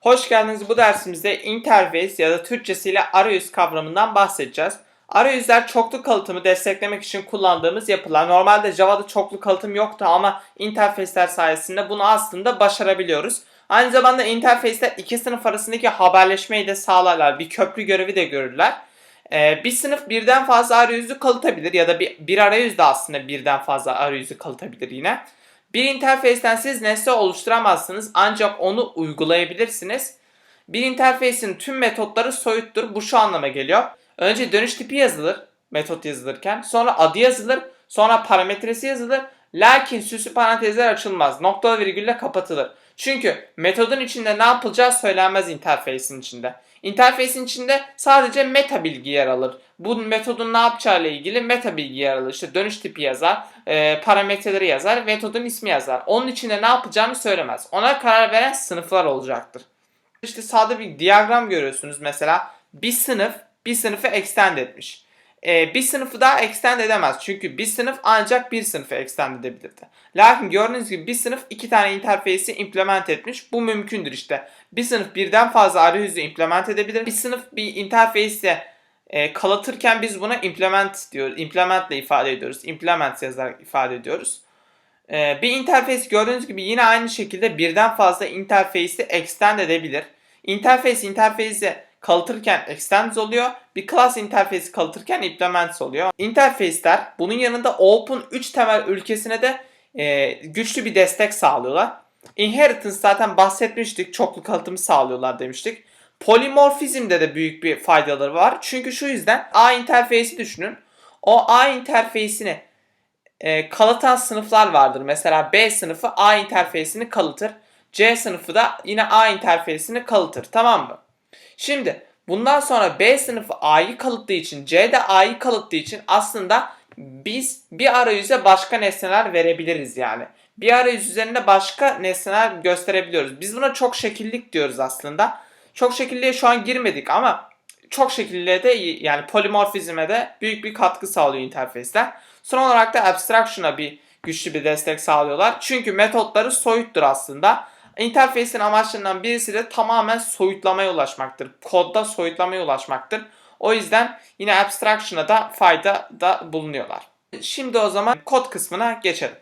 Hoş geldiniz. Bu dersimizde interface ya da Türkçesiyle arayüz kavramından bahsedeceğiz. Arayüzler çoklu kalıtımı desteklemek için kullandığımız yapılar. Normalde Java'da çoklu kalıtım yoktu ama interface'ler sayesinde bunu aslında başarabiliyoruz. Aynı zamanda interface'ler iki sınıf arasındaki haberleşmeyi de sağlarlar. Bir köprü görevi de görürler. Ee, bir sınıf birden fazla arayüzü kalıtabilir ya da bir, bir arayüz de aslında birden fazla arayüzü kalıtabilir yine. Bir interface'ten siz nesne oluşturamazsınız ancak onu uygulayabilirsiniz. Bir interface'in tüm metotları soyuttur. Bu şu anlama geliyor. Önce dönüş tipi yazılır metot yazılırken. Sonra adı yazılır. Sonra parametresi yazılır. Lakin süslü parantezler açılmaz. Noktalı virgülle kapatılır. Çünkü metodun içinde ne yapılacağı söylenmez interface'in içinde. Interface'in içinde sadece meta bilgi yer alır. Bu metodun ne yapacağıyla ilgili meta bilgi yer alır. İşte dönüş tipi yazar, e, parametreleri yazar, metodun ismi yazar. Onun içinde ne yapacağını söylemez. Ona karar veren sınıflar olacaktır. İşte sağda bir diyagram görüyorsunuz mesela. Bir sınıf bir sınıfı extend etmiş. Ee, bir sınıfı daha extend edemez. Çünkü bir sınıf ancak bir sınıfı extend edebilirdi. Lakin gördüğünüz gibi bir sınıf iki tane interface'i implement etmiş. Bu mümkündür işte. Bir sınıf birden fazla arayüzü implement edebilir. Bir sınıf bir interface'e e, kalıtırken biz buna implement diyoruz. Implement ile ifade ediyoruz. Implement yazarak ifade ediyoruz. Ee, bir interface gördüğünüz gibi yine aynı şekilde birden fazla interface'i extend edebilir. Interface interface'i kalıtırken extends oluyor. Bir class interface'i kalıtırken implements oluyor. Interface'ler bunun yanında Open 3 temel ülkesine de e, güçlü bir destek sağlıyorlar. Inheritance zaten bahsetmiştik. Çoklu kalıtımı sağlıyorlar demiştik. Polymorphizmde de büyük bir faydaları var. Çünkü şu yüzden A interface'i düşünün. O A interface'ini e, kalıtan sınıflar vardır. Mesela B sınıfı A interface'ini kalıtır. C sınıfı da yine A interface'ini kalıtır. Tamam mı? Şimdi bundan sonra B sınıfı A'yı kalıttığı için C de A'yı kalıttığı için aslında biz bir arayüze başka nesneler verebiliriz yani. Bir arayüz üzerinde başka nesneler gösterebiliyoruz. Biz buna çok şekillik diyoruz aslında. Çok şekilliğe şu an girmedik ama çok şekilliğe de yani polimorfizme de büyük bir katkı sağlıyor interface'ler. Son olarak da abstraction'a bir güçlü bir destek sağlıyorlar. Çünkü metotları soyuttur aslında. Interface'in amaçlarından birisi de tamamen soyutlamaya ulaşmaktır. Kodda soyutlamaya ulaşmaktır. O yüzden yine abstraction'a da fayda da bulunuyorlar. Şimdi o zaman kod kısmına geçelim.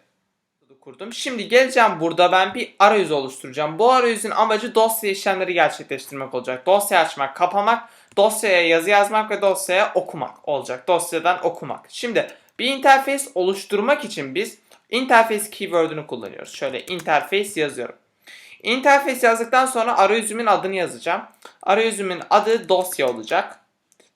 Kurdum. Şimdi geleceğim burada ben bir arayüz oluşturacağım. Bu arayüzün amacı dosya işlemleri gerçekleştirmek olacak. Dosya açmak, kapamak, dosyaya yazı yazmak ve dosyaya okumak olacak. Dosyadan okumak. Şimdi bir interface oluşturmak için biz interface keyword'ünü kullanıyoruz. Şöyle interface yazıyorum. Interface yazdıktan sonra arayüzümün adını yazacağım. Arayüzümün adı dosya olacak.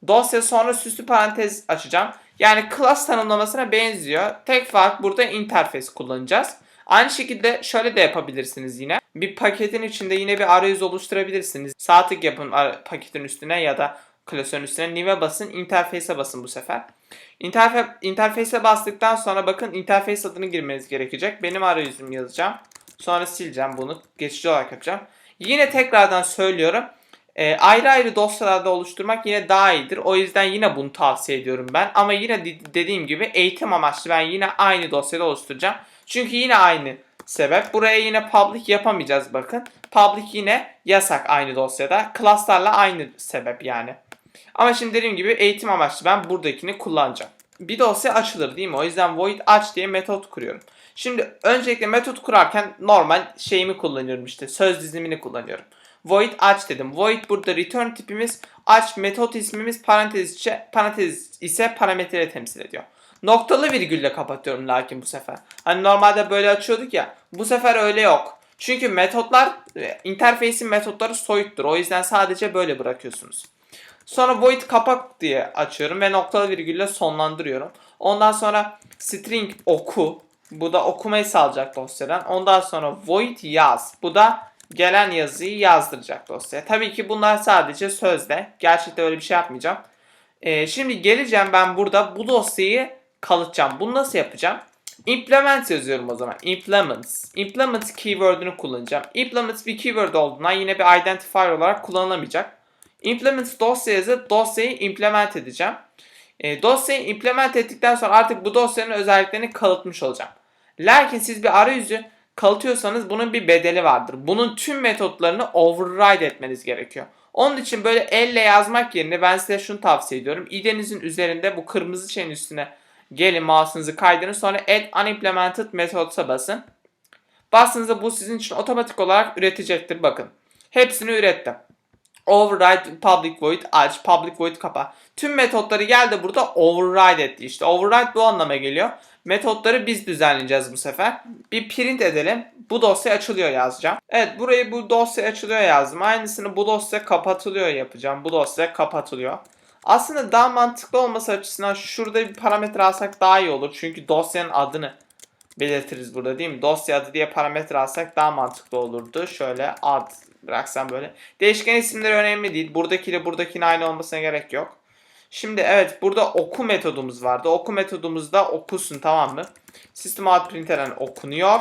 Dosya sonra süslü parantez açacağım. Yani class tanımlamasına benziyor. Tek fark burada interface kullanacağız. Aynı şekilde şöyle de yapabilirsiniz yine. Bir paketin içinde yine bir arayüz oluşturabilirsiniz. Sağ tık yapın paketin üstüne ya da klasörün üstüne new'e basın, interface'e basın bu sefer. Interfe interface'e bastıktan sonra bakın interface adını girmeniz gerekecek. Benim arayüzüm yazacağım. Sonra sileceğim bunu. Geçici olarak yapacağım. Yine tekrardan söylüyorum. E, ayrı ayrı dosyalarda oluşturmak yine daha iyidir. O yüzden yine bunu tavsiye ediyorum ben. Ama yine de- dediğim gibi eğitim amaçlı ben yine aynı dosyada oluşturacağım. Çünkü yine aynı sebep. Buraya yine public yapamayacağız bakın. Public yine yasak aynı dosyada. Class'larla aynı sebep yani. Ama şimdi dediğim gibi eğitim amaçlı ben buradakini kullanacağım. Bir dosya açılır değil mi? O yüzden void aç diye metot kuruyorum. Şimdi öncelikle metot kurarken normal şeyimi kullanıyorum işte söz dizimini kullanıyorum. Void aç dedim. Void burada return tipimiz, aç metot ismimiz, parantez, içe, parantez ise parametreleri temsil ediyor. Noktalı virgülle kapatıyorum lakin bu sefer. Hani normalde böyle açıyorduk ya. Bu sefer öyle yok. Çünkü metotlar, e, interface'in metotları soyuttur. O yüzden sadece böyle bırakıyorsunuz. Sonra void kapak diye açıyorum ve noktalı virgülle sonlandırıyorum. Ondan sonra string oku. Bu da okumayı sağlayacak dosyadan. Ondan sonra void yaz. Bu da gelen yazıyı yazdıracak dosyaya. Tabii ki bunlar sadece sözde. Gerçekten öyle bir şey yapmayacağım. Ee, şimdi geleceğim ben burada bu dosyayı kalıtacağım. Bunu nasıl yapacağım? Implement yazıyorum o zaman. Implements. Implement keyword'ünü kullanacağım. Implement bir keyword olduğundan yine bir identifier olarak kullanılamayacak. Implement dosya yazıp dosyayı implement edeceğim. E, dosyayı implement ettikten sonra artık bu dosyanın özelliklerini kalıtmış olacağım. Lakin siz bir arayüzü kalıtıyorsanız bunun bir bedeli vardır. Bunun tüm metotlarını override etmeniz gerekiyor. Onun için böyle elle yazmak yerine ben size şunu tavsiye ediyorum. İdenizin üzerinde bu kırmızı şeyin üstüne gelin mouse'unuzu kaydırın. Sonra add unimplemented methods'a basın. Bastığınızda bu sizin için otomatik olarak üretecektir. Bakın. Hepsini ürettim. Override public void aç, public void kapa. Tüm metotları geldi burada override etti. İşte override bu anlama geliyor. Metotları biz düzenleyeceğiz bu sefer. Bir print edelim. Bu dosya açılıyor yazacağım. Evet burayı bu dosya açılıyor yazdım. Aynısını bu dosya kapatılıyor yapacağım. Bu dosya kapatılıyor. Aslında daha mantıklı olması açısından şurada bir parametre alsak daha iyi olur. Çünkü dosyanın adını belirtiriz burada değil mi? Dosya adı diye parametre alsak daha mantıklı olurdu. Şöyle ad bıraksam böyle. Değişken isimleri önemli değil. Buradakiyle buradakinin aynı olmasına gerek yok. Şimdi evet burada oku metodumuz vardı. Oku metodumuzda okusun tamam mı? System out println okunuyor.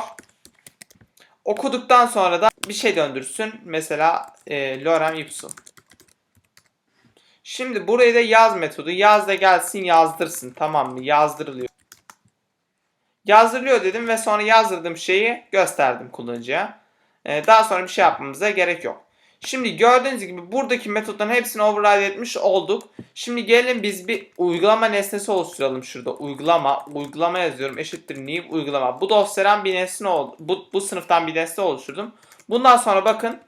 Okuduktan sonra da bir şey döndürsün. Mesela e, lorem ipsum. Şimdi burayı da yaz metodu. Yaz da gelsin yazdırsın. Tamam mı? Yazdırılıyor. Yazdırılıyor dedim ve sonra yazdırdığım şeyi gösterdim kullanıcıya. Ee, daha sonra bir şey yapmamıza gerek yok. Şimdi gördüğünüz gibi buradaki metotların hepsini override etmiş olduk. Şimdi gelin biz bir uygulama nesnesi oluşturalım şurada. Uygulama, uygulama yazıyorum eşittir new uygulama. Bu dosyadan bir nesne oldu. Bu, bu sınıftan bir nesne oluşturdum. Bundan sonra bakın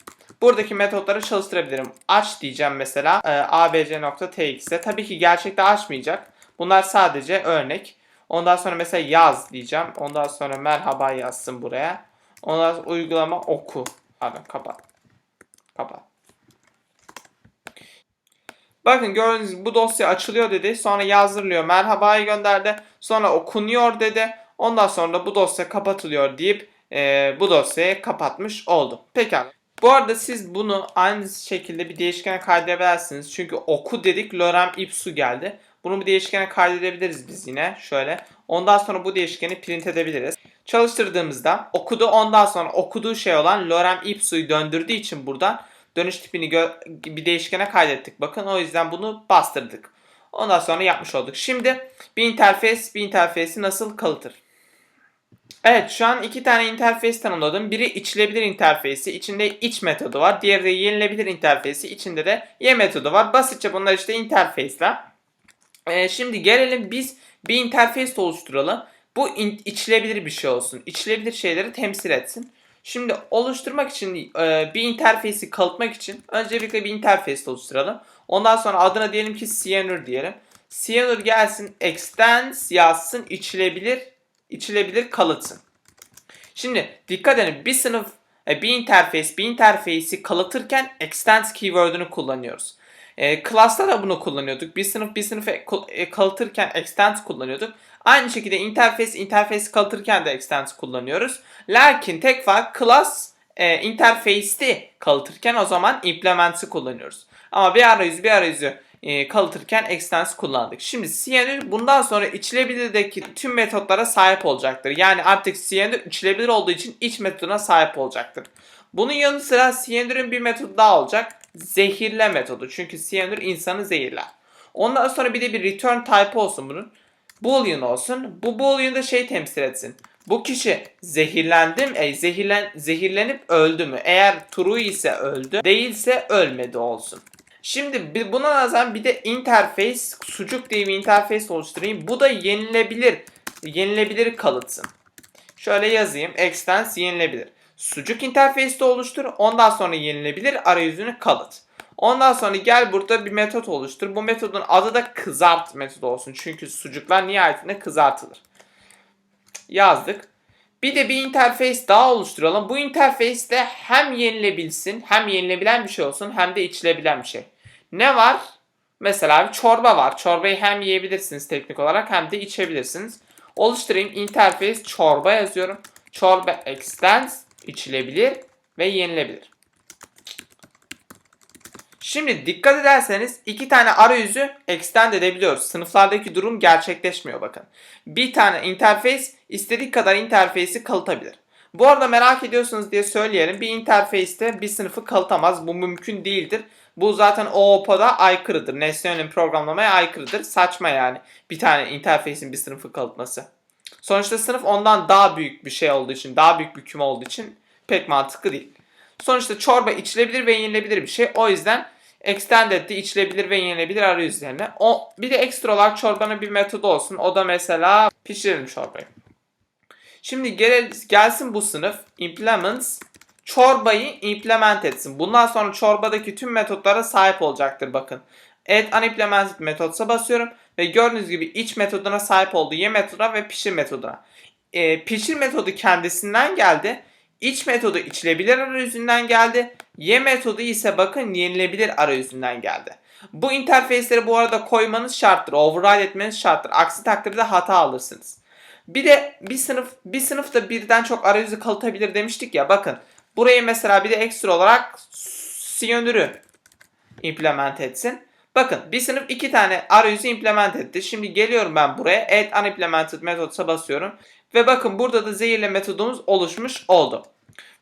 buradaki metotları çalıştırabilirim. Aç diyeceğim mesela e, abc.tx'e. Tabii ki gerçekte açmayacak. Bunlar sadece örnek. Ondan sonra mesela yaz diyeceğim. Ondan sonra merhaba yazsın buraya. Ondan sonra uygulama oku. Pardon kapat. Kapat. Bakın gördüğünüz gibi bu dosya açılıyor dedi. Sonra yazdırılıyor. Merhabayı gönderdi. Sonra okunuyor dedi. Ondan sonra da bu dosya kapatılıyor deyip e, bu dosyayı kapatmış oldu. Pekala. Bu arada siz bunu aynı şekilde bir değişkene kaydedebilirsiniz. Çünkü oku dedik lorem ipsu geldi. Bunu bir değişkene kaydedebiliriz biz yine. Şöyle. Ondan sonra bu değişkeni print edebiliriz. Çalıştırdığımızda okudu ondan sonra okuduğu şey olan lorem ipsu'yu döndürdüğü için buradan dönüş tipini bir değişkene kaydettik. Bakın o yüzden bunu bastırdık. Ondan sonra yapmış olduk. Şimdi bir interface bir interface'i nasıl kalıtır? Evet şu an iki tane interface tanımladım. Biri içilebilir interfeysi. içinde iç metodu var. Diğeri de yenilebilir interfeysi. içinde de y metodu var. Basitçe bunlar işte interface'ler. Ee, şimdi gelelim biz bir interface oluşturalım. Bu in, içilebilir bir şey olsun. İçilebilir şeyleri temsil etsin. Şimdi oluşturmak için e, bir interface'i kalıtmak için öncelikle bir interface oluşturalım. Ondan sonra adına diyelim ki Cyanur diyelim. Cyanur gelsin extends yazsın içilebilir içilebilir kalıtsın. Şimdi dikkat edin bir sınıf e, bir interface bir interface'i kalıtırken extends keyword'ünü kullanıyoruz. E, class'ta da bunu kullanıyorduk. Bir sınıf bir sınıfı e, kalıtırken extends kullanıyorduk. Aynı şekilde interface interface kalıtırken de extends kullanıyoruz. Lakin tek fark class e, interface'ti kalıtırken o zaman implements'i kullanıyoruz. Ama bir arayüzü bir arayüzü e, kalıtırken extends kullandık. Şimdi CNR bundan sonra içilebilirdeki tüm metotlara sahip olacaktır. Yani artık CNR içilebilir olduğu için iç metoduna sahip olacaktır. Bunun yanı sıra CNR'ın bir metodu daha olacak. Zehirle metodu. Çünkü CNR insanı zehirler. Ondan sonra bir de bir return type olsun bunun. Boolean olsun. Bu Boolean da şey temsil etsin. Bu kişi zehirlendim, e, zehirlen, zehirlenip öldü mü? Eğer true ise öldü, değilse ölmedi olsun. Şimdi buna nazaran bir de interface, sucuk diye bir interface oluşturayım. Bu da yenilebilir, yenilebilir kalıtsın. Şöyle yazayım, extends yenilebilir. Sucuk interface'de oluştur, ondan sonra yenilebilir arayüzünü kalıt. Ondan sonra gel burada bir metot oluştur. Bu metodun adı da kızart metodu olsun. Çünkü sucuklar nihayetinde kızartılır. Yazdık. Bir de bir interface daha oluşturalım. Bu interface'de hem yenilebilsin, hem yenilebilen bir şey olsun, hem de içilebilen bir şey. Ne var? Mesela bir çorba var. Çorbayı hem yiyebilirsiniz teknik olarak hem de içebilirsiniz. Oluşturayım. Interface çorba yazıyorum. Çorba extends içilebilir ve yenilebilir. Şimdi dikkat ederseniz iki tane arayüzü extend edebiliyoruz. Sınıflardaki durum gerçekleşmiyor bakın. Bir tane interface istediği kadar interface'i kalıtabilir. Bu arada merak ediyorsunuz diye söyleyelim. Bir interface'te bir sınıfı kalıtamaz. Bu mümkün değildir. Bu zaten OOP'da aykırıdır. Nesne yönelim programlamaya aykırıdır. Saçma yani. Bir tane interface'in bir sınıfı kalıtması. Sonuçta sınıf ondan daha büyük bir şey olduğu için, daha büyük bir küme olduğu için pek mantıklı değil. Sonuçta çorba içilebilir ve yenilebilir bir şey. O yüzden extended de içilebilir ve yenilebilir arayüzlerine. O bir de ekstra olarak çorbanın bir metodu olsun. O da mesela pişirelim çorbayı. Şimdi gel, gelsin bu sınıf implements çorbayı implement etsin. Bundan sonra çorbadaki tüm metotlara sahip olacaktır bakın. Add unimplemented metodsa basıyorum ve gördüğünüz gibi iç metoduna sahip olduğu ye metoduna ve pişir metoduna. Ee, pişir metodu kendisinden geldi. İç metodu içilebilir arayüzünden geldi. Ye metodu ise bakın yenilebilir arayüzünden geldi. Bu interface'leri bu arada koymanız şarttır. Override etmeniz şarttır. Aksi takdirde hata alırsınız. Bir de bir sınıf bir sınıfta birden çok arayüzü kalıtabilir demiştik ya. Bakın burayı mesela bir de ekstra olarak Siyonür'ü implement etsin. Bakın bir sınıf iki tane arayüzü implement etti. Şimdi geliyorum ben buraya add unimplemented method'a basıyorum. Ve bakın burada da zehirle metodumuz oluşmuş oldu.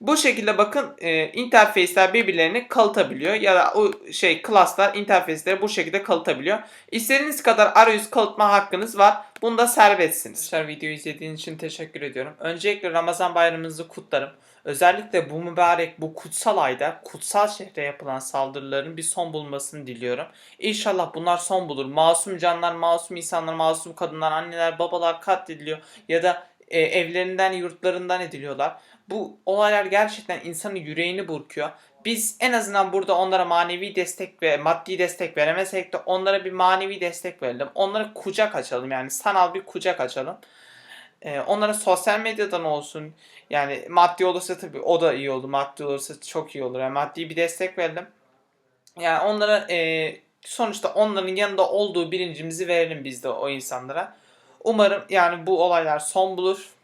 Bu şekilde bakın e, interface'ler birbirlerini kalıtabiliyor ya da o şey class'lar interface'leri bu şekilde kalıtabiliyor. İstediğiniz kadar arayüz kalıtma hakkınız var. Bunda serbestsiniz. Arkadaşlar videoyu izlediğiniz için teşekkür ediyorum. Öncelikle Ramazan bayramınızı kutlarım. Özellikle bu mübarek, bu kutsal ayda kutsal şehre yapılan saldırıların bir son bulmasını diliyorum. İnşallah bunlar son bulur. Masum canlar, masum insanlar, masum kadınlar, anneler, babalar katlediliyor ya da e, evlerinden, yurtlarından ediliyorlar. Bu olaylar gerçekten insanın yüreğini burkuyor. Biz en azından burada onlara manevi destek ve maddi destek veremesek de onlara bir manevi destek verelim. Onlara kucak açalım yani sanal bir kucak açalım. Ee, onlara sosyal medyadan olsun yani maddi olursa tabii o da iyi olur. Maddi olursa çok iyi olur. Yani maddi bir destek verelim. Yani onlara e, sonuçta onların yanında olduğu bilincimizi verelim biz de o insanlara. Umarım yani bu olaylar son bulur.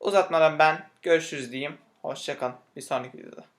Uzatmadan ben görüşürüz diyeyim. Hoşçakalın. Bir sonraki videoda.